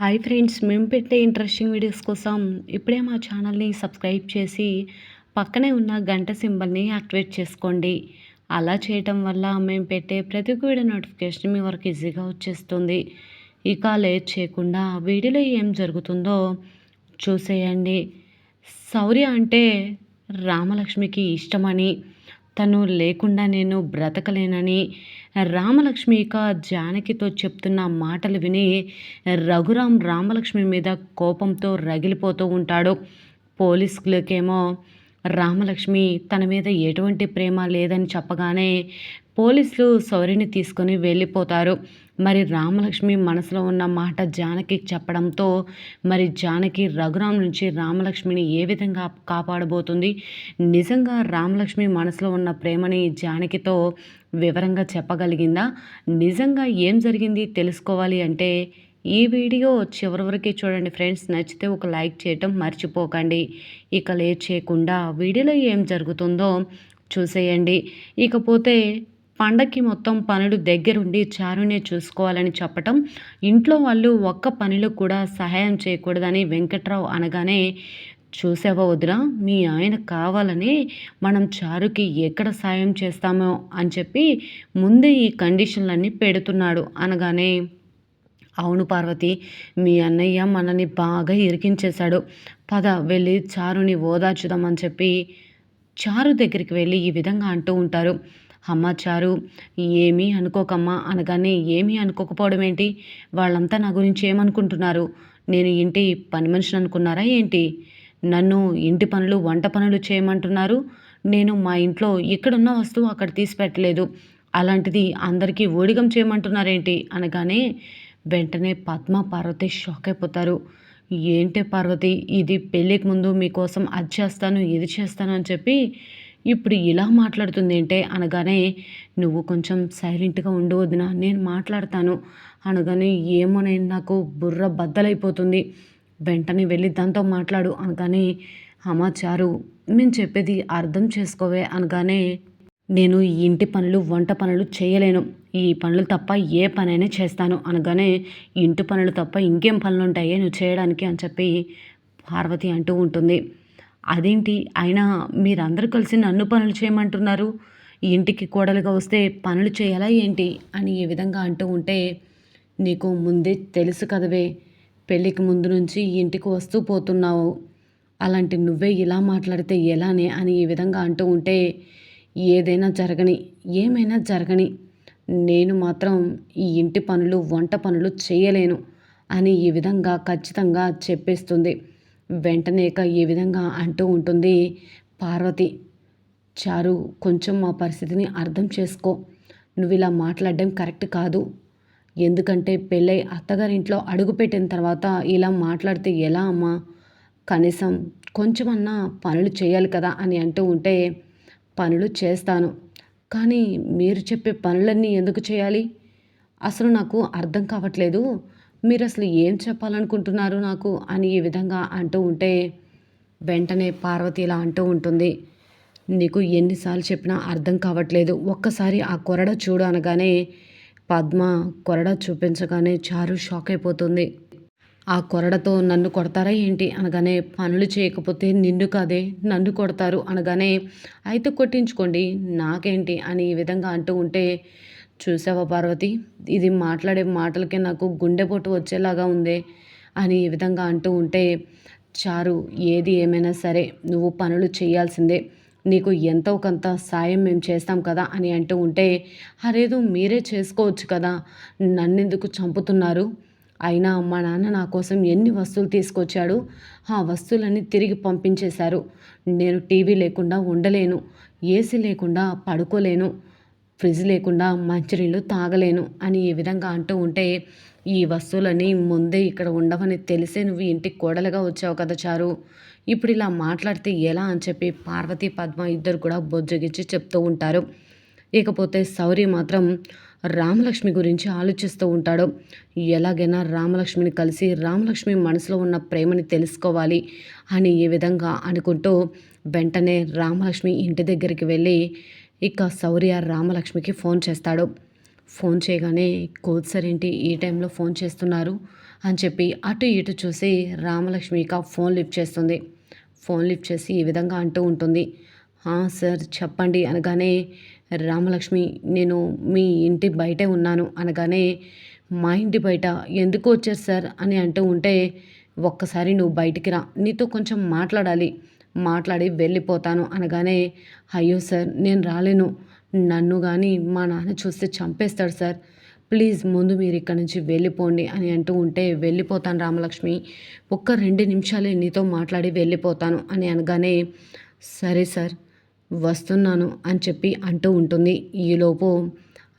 Hi friends మేము పెట్టే interesting videos కోసం ఇప్పుడే మా ఛానల్ని సబ్స్క్రైబ్ చేసి పక్కనే ఉన్న గంట సింబల్ని యాక్టివేట్ చేసుకోండి. అలా చేయటం వల్ల మేము పెట్టే ప్రతి వీడియో నోటిఫికేషన్ మీ వరకు ఈజీగా వచ్చేస్తుంది. ఇక లేట్ చేయకుండా వీడియోలో ఏం జరుగుతుందో చూసేయండి. శౌర్య అంటే రామలక్ష్మికి ఇష్టమని తను లేకుండా నేను బ్రతకలేనని రామలక్ష్మి ఇక జానకితో చెప్తున్న మాటలు విని రఘురాం రామలక్ష్మి మీద కోపంతో రగిలిపోతూ ఉంటాడు. పోలీసులకేమో రామలక్ష్మి తన మీద ఎటువంటి ప్రేమ లేదని చెప్పగానే పోలీసులు సౌరిని తీసుకొని వెళ్ళిపోతారు. మరి రామలక్ష్మి మనసులో ఉన్న మాట జానకి చెప్పడంతో మరి జానకి రఘురామ్ నుంచి రామలక్ష్మిని ఏ విధంగా కాపాడబోతుంది? నిజంగా రామలక్ష్మి మనసులో ఉన్న ప్రేమని జానకితో వివరంగా చెప్పగలిగిందా? నిజంగా ఏం జరిగింది తెలుసుకోవాలి అంటే ఈ వీడియో చివరి వరకు చూడండి ఫ్రెండ్స్. నచ్చితే ఒక లైక్ చేయటం మర్చిపోకండి. ఇక లేట్ చేయకుండా వీడియోలో ఏం జరుగుతుందో చూసేయండి. ఇకపోతే పండక్కి మొత్తం పనులు దగ్గరుండి చారునే చూసుకోవాలని చెప్పటం ఇంట్లో వాళ్ళు ఒక్క పనిలో కూడా సహాయం చేయకూడదని వెంకట్రావు అనగానే చూసావా వదిన మీ ఆయన కావాలని మనం చారుకి ఎక్కడ సాయం చేస్తామో అని చెప్పి ముందే ఈ కండిషన్లన్నీ పెడుతున్నాడు అనగానే అవును పార్వతి మీ అన్నయ్య మనని బాగా ఇరికించేశాడు. పద వెళ్ళి చారుని ఓదార్చుదామని చెప్పి చారు దగ్గరికి వెళ్ళి ఈ విధంగా అంటూ ఉంటారు. అమ్మ చారు ఏమీ అనుకోకమ్మా అనగానే ఏమీ అనుకోకపోవడం ఏంటి? వాళ్ళంతా నా గురించి ఏమనుకుంటున్నారు? నేను ఇంటి పని మనిషిని అనుకున్నారా ఏంటి? నన్ను ఇంటి పనులు వంట పనులు చేయమంటున్నారు? నేను మా ఇంట్లో ఇక్కడున్న వస్తువు అక్కడ తీసి పెట్టలేదు. అలాంటిది అందరికీ ఊడిగం చేయమంటున్నారేంటి? అనగానే వెంటనే పద్మ పార్వతి షాక్ అయిపోతారు. ఏంటి పార్వతి ఇది పెళ్ళికి ముందు మీకోసం అది చేస్తాను ఇది చేస్తాను అని చెప్పి ఇప్పుడు ఇలా మాట్లాడుతుంది ఏంటే అనగానే నువ్వు కొంచెం సైలెంట్గా ఉండవద్దునా నేను మాట్లాడతాను. అనగానే ఏమోనే నాకు బుర్ర బద్దలైపోతుంది. వెంటనే వెళ్ళి దాంతో మాట్లాడు అనగానే అమాచారు మేము చెప్పేది అర్థం చేసుకోవే అనగానే నేను ఈ ఇంటి పనులు వంట పనులు చేయలేను. ఈ పనులు తప్ప ఏ పనైనా చేస్తాను అనగానే ఇంటి పనులు తప్ప ఇంకేం పనులు ఉంటాయో నువ్వు చేయడానికి అని చెప్పి పార్వతి అంటూ ఉంటుంది. అదేంటి? అయినా మీరందరూ కలిసి నన్ను పనులు చేయమంటున్నారు. ఇంటికి కోడలుగా వస్తే పనులు చేయాలా ఏంటి? అని ఈ విధంగా అంటూ ఉంటే నీకు ముందే తెలుసు కదవే పెళ్ళికి ముందు నుంచి ఇంటికి వస్తూ పోతున్నావు. అలాంటి నువ్వే ఇలా మాట్లాడితే ఎలానే అని ఈ విధంగా అంటూ ఉంటే ఏదైనా జరగని ఏమైనా జరగని నేను మాత్రం ఈ ఇంటి పనులు వంట పనులు చేయలేను అని ఈ విధంగా ఖచ్చితంగా చెప్పేస్తుంది. వెంటనేక ఈ విధంగా అంటూ ఉంటుంది. పార్వతి చారు కొంచెం మా పరిస్థితిని అర్థం చేసుకో. నువ్వు ఇలా మాట్లాడడం కరెక్ట్ కాదు. ఎందుకంటే పెళ్ళై అత్తగారింట్లో అడుగుపెట్టిన తర్వాత ఇలా మాట్లాడితే ఎలా అమ్మా? కనీసం కొంచెమన్నా పనులు చేయాలి కదా అని అంటూ ఉంటే పనులు చేస్తాను. కానీ మీరు చెప్పే పనులన్నీ ఎందుకు చేయాలి? అసలు నాకు అర్థం కావట్లేదు. మీరు అసలు ఏం చెప్పాలనుకుంటున్నారు నాకు అని ఈ విధంగా అంటూ ఉంటే వెంటనే పార్వతి ఇలా అంటూ ఉంటుంది. నీకు ఎన్నిసార్లు చెప్పినా అర్థం కావట్లేదు. ఒక్కసారి ఆ కొరడ చూడు అనగానే పద్మ కొరడ చూపించగానే చారు షాక్ అయిపోతుంది. ఆ కొరడతో నన్ను కొడతారా ఏంటి అనగానే పనులు చేయకపోతే నిన్ను కాదే నన్ను కొడతారు అనగానే అయితే కొట్టించుకోండి నాకేంటి అని ఈ విధంగా అంటూ ఉంటే చూసావా పార్వతి? ఇది మాట్లాడే మాటలకే నాకు గుండెపోటు వచ్చేలాగా ఉందే అని ఈ విధంగా అంటూ ఉంటే చారు ఏది ఏమైనా సరే నువ్వు పనులు చేయాల్సిందే. నీకు ఎంతో కొంత సాయం మేము చేస్తాం కదా అని అంటూ ఉంటే అరేదో మీరే చేసుకోవచ్చు కదా నన్నెందుకు చంపుతున్నారు? అయినా మా నాన్న నా కోసం ఎన్ని వస్తువులు తీసుకొచ్చాడు ఆ వస్తువులన్నీ తిరిగి పంపించేశారు. నేను టీవీ లేకుండా ఉండలేను ఏసీ లేకుండా పడుకోలేను. ఫ్రిడ్జ్ లేకుండా మంచినీళ్ళు తాగలేను అని ఈ విధంగా అంటూ ఉంటే ఈ వస్తువులని ముందే ఇక్కడ ఉండవని తెలిసే నువ్వు ఇంటికి కోడలుగా వచ్చావు కదా చారు. ఇప్పుడు ఇలా మాట్లాడితే ఎలా అని చెప్పి పార్వతి పద్మ ఇద్దరు కూడా బొజ్జగించి చెప్తూ ఉంటారు. ఇకపోతే సౌరి మాత్రం రామలక్ష్మి గురించి ఆలోచిస్తూ ఉంటాడు. ఎలాగైనా రామలక్ష్మిని కలిసి రామలక్ష్మి మనసులో ఉన్న ప్రేమని తెలుసుకోవాలి అని ఈ విధంగా అనుకుంటూ వెంటనే రామలక్ష్మి ఇంటి దగ్గరికి వెళ్ళి ఇక శౌర్య రామలక్ష్మికి ఫోన్ చేస్తాడు. ఫోన్ చేయగానే కోచ్ సార్ ఏంటి? ఈ టైంలో ఫోన్ చేస్తున్నారు అని చెప్పి అటు ఇటు చూసి రామలక్ష్మి ఇక ఫోన్ లిఫ్ట్ చేస్తుంది. ఫోన్ లిఫ్ట్ చేసి ఈ విధంగా అంటూ ఉంటుంది. సార్ చెప్పండి అనగానే రామలక్ష్మి నేను మీ ఇంటి బయటే ఉన్నాను అనగానే మా ఇంటి బయట ఎందుకు వచ్చారు సార్? అని అంటూ ఉంటే ఒక్కసారి నువ్వు బయటికి రా. నీతో కొంచెం మాట్లాడాలి. మాట్లాడి వెళ్ళిపోతాను అనగానే అయ్యో సార్ నేను రాలేను. నన్ను కానీ మా నాన్న చూస్తే చంపేస్తాడు సార్. ప్లీజ్ ముందు మీరు ఇక్కడ నుంచి వెళ్ళిపోండి అని అంటూ ఉంటే వెళ్ళిపోతాను రామలక్ష్మి. ఒక్క రెండు నిమిషాలే నీతో మాట్లాడి వెళ్ళిపోతాను అని అనగానే సరే సార్ వస్తున్నాను అని చెప్పి అంటూ ఉంటుంది. ఈలోపు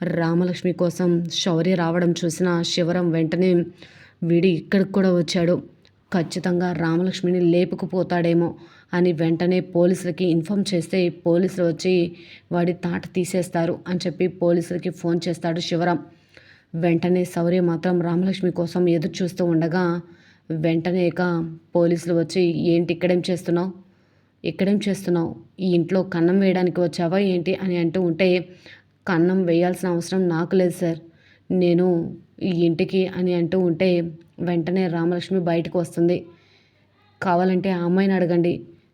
రామలక్ష్మి కోసం శౌర్య రావడం చూసిన శివరం వెంటనే వీడి ఇక్కడికి కూడా వచ్చాడు. ఖచ్చితంగా రామలక్ష్మిని లేపుకుపోతాడేమో అని వెంటనే పోలీసులకి ఇన్ఫామ్ చేస్తే పోలీసులు వచ్చి వాడి తాట తీసేస్తారు అని చెప్పి పోలీసులకి ఫోన్ చేస్తాడు శివరాం. వెంటనే శౌర్య మాత్రం రామలక్ష్మి కోసం ఎదురు చూస్తూ ఉండగా వెంటనే ఇక పోలీసులు వచ్చి ఏంటి ఇక్కడేం చేస్తున్నావు? ఇక్కడేం చేస్తున్నావు? ఈ ఇంట్లో కన్నం వేయడానికి వచ్చావా ఏంటి? అని అంటూ ఉంటే కన్నం వేయాల్సిన అవసరం నాకు లేదు సార్. నేను ఈ ఇంటికి అని అంటూ ఉంటే వెంటనే రామలక్ష్మి బయటకు వస్తుంది. కావాలంటే ఆ అమ్మాయిని అడగండి.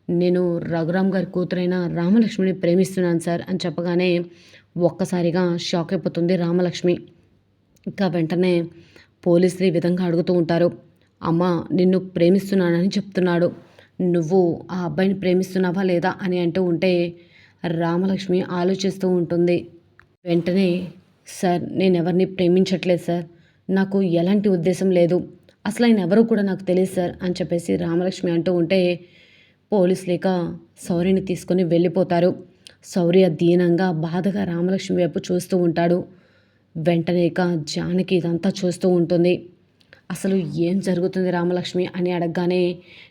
నేను రఘురామ్ గారి కూతురైన రామలక్ష్మిని ప్రేమిస్తున్నాను సార్ అని చెప్పగానే ఒక్కసారిగా షాక్ అయిపోతుంది రామలక్ష్మి. ఇంకా వెంటనే పోలీసులు ఈ విధంగా అడుగుతూ ఉంటారు. అమ్మ నిన్ను ప్రేమిస్తున్నానని చెప్తున్నాడు. నువ్వు ఆ అబ్బాయిని ప్రేమిస్తున్నావా లేదా అని అంటూ ఉంటే రామలక్ష్మి ఆలోచిస్తూ ఉంటుంది. వెంటనే సార్ నేను ఎవరిని ప్రేమించట్లేదు సార్. నాకు ఎలాంటి ఉద్దేశం లేదు. అసలు ఆయన ఎవరు కూడా నాకు తెలియదు సార్ అని చెప్పేసి రామలక్ష్మి అంటూ ఉంటే పోలీసులు ఇక శౌర్యని తీసుకొని వెళ్ళిపోతారు. శౌర్య దీనంగా బాధగా రామలక్ష్మి వైపు చూస్తూ ఉంటాడు. వెంటనే ఇక జానకి ఇదంతా చూస్తూ ఉంటుంది. అసలు ఏం జరుగుతుంది రామలక్ష్మి అని అడగగానే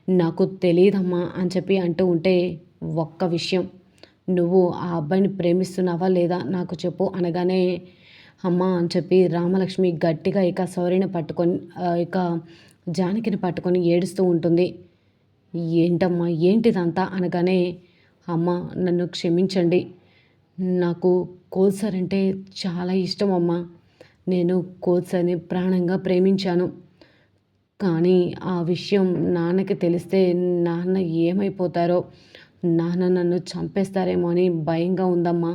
నాకు తెలియదమ్మా అని చెప్పి అంటూ ఉంటే ఒక్క విషయం. నువ్వు ఆ అబ్బాయిని ప్రేమిస్తున్నావా లేదా నాకు చెప్పు అనగానే అమ్మ అని చెప్పి రామలక్ష్మి గట్టిగా ఇక శౌర్యని పట్టుకొని ఇక జానకిని పట్టుకొని ఏడుస్తూ ఉంటుంది. ఏంటమ్మా ఏంటిదంతా? అనగానే అమ్మ నన్ను క్షమించండి. నాకు కోల్సర్ అంటే చాలా ఇష్టం అమ్మ నేను కోల్సర్ని ప్రాణంగా ప్రేమించాను. కానీ ఆ విషయం నాన్నకి తెలిస్తే నాన్న ఏమైపోతారో నాన్న నన్ను చంపేస్తారేమో అని భయంగా ఉందమ్మా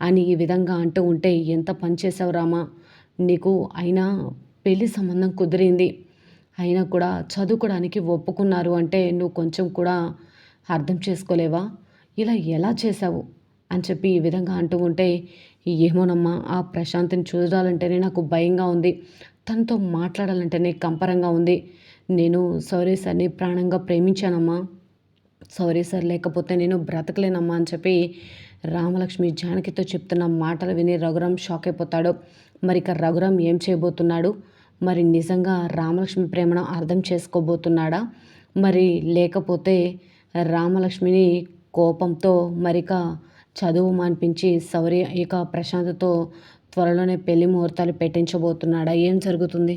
అని ఈ విధంగా అంటూ ఉంటే ఎంత పనిచేసావు రామా? నీకు అయినా పెళ్ళి సంబంధం కుదిరింది. అయినా కూడా చదువుకోవడానికి ఒప్పుకున్నారు అంటే నువ్వు కొంచెం కూడా అర్థం చేసుకోలేవా? ఇలా ఎలా చేసావు అని చెప్పి ఈ విధంగా అంటూ ఉంటే ఏమోనమ్మా ఆ ప్రశాంతిని చూడాలంటేనే నాకు భయంగా ఉంది. తనతో మాట్లాడాలంటేనే కంపరంగా ఉంది. నేను సౌరీ సార్ని ప్రాణంగా ప్రేమించానమ్మా. సారీ సార్ లేకపోతే నేను బ్రతకలేనమ్మా అని చెప్పి రామలక్ష్మి జానకితో చెప్తున్న మాటలు విని రఘురాం షాక్ అయిపోతాడు. మరి ఇక రఘురాం ఏం చేయబోతున్నాడు? మరి నిజంగా రామలక్ష్మి ప్రేమను అర్థం చేసుకోబోతున్నాడా? మరి లేకపోతే రామలక్ష్మిని కోపంతో మరిక చదువు మాన్పించి శౌర్య ఇక ప్రశాంత్తో త్వరలోనే పెళ్ళి ముహూర్తాలు పెట్టించబోతున్నాడా? ఏం జరుగుతుంది?